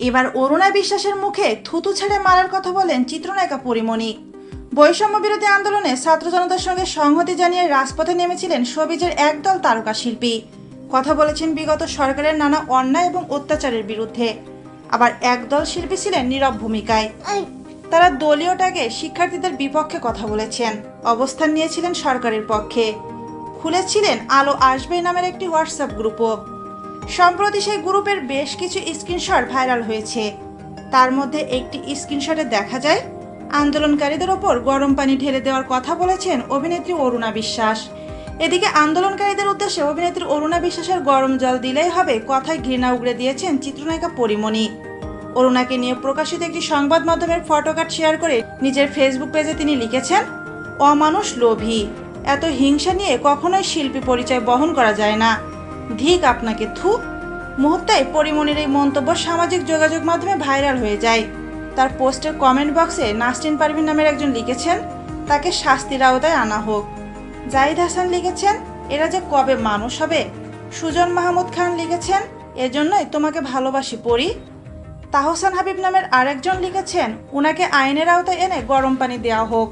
এবার অরুণা বিশ্বাসের মুখে থুতু ছেড়ে মারার কথা বলেন চিত্রনায়িকা পরিমণি। বৈষম্য বিরোধী আন্দোলনে ছাত্র জনতার সঙ্গে সংহতি জানিয়ে রাজপথে নেমেছিলেন সবিজের একদল তারকা শিল্পী। কথা বলেছেন বিগত সরকারের নানা অন্যায় এবং অত্যাচারের বিরুদ্ধে। আবার একদল শিল্পী ছিলেন নীরব ভূমিকায়। তারা দলীয় ট্যাগে শিক্ষার্থীদের বিপক্ষে কথা বলেছেন। অবস্থান নিয়েছিলেন সরকারের পক্ষে। খুলেছিলেন আলো আসবে নামের একটি হোয়াটসঅ্যাপ গ্রুপও। সম্প্রতি সেই গ্রুপের বেশ কিছু স্ক্রিনশট ভাইরাল হয়েছে। তার মধ্যে একটি স্ক্রিনশটে দেখা যায়, আন্দোলনকারীদের ওপর গরম পানি ঢেলে দেওয়ার কথা বলেছেন অভিনেত্রী অরুণা বিশ্বাস। এদিকে আন্দোলনকারীদের উদ্দেশ্যে অভিনেত্রী অরুণা বিশ্বাসের গরম জল দিলেই হবে কথায় ঘৃণা উগড়ে দিয়েছেন চিত্রনায়িকা পরিমণি। অরুণাকে নিয়ে প্রকাশিত একটি সংবাদ মাধ্যমের ফটোকার্ড শেয়ার করে নিজের ফেসবুক পেজে তিনি লিখেছেন, অমানুষ লোভী। এত হিংসা নিয়ে কখনোই শিল্পী পরিচয় বহন করা যায় না। ধিক আপনাকে থু। মুহূর্তে পরিমণির এই মন্তব্য সামাজিক যোগাযোগ মাধ্যমে ভাইরাল হয়ে যায়। তার পোস্টের কমেন্ট বক্সে নাসরিন পারভিন নামের একজন লিখেছেন, তাকে শাস্তির আওতায় আনা হোক। জাহিদ হাসান লিখেছেন, এরা যে কবে মানুষ হবে? সুজন মাহমুদ খান লিখেছেন এজন্যই তোমাকে ভালোবাসি পড়ি তাহসান হাবিব নামের আরেকজন লিখেছেন, উনাকে আইনের আওতায় এনে গরম পানি দেওয়া হোক।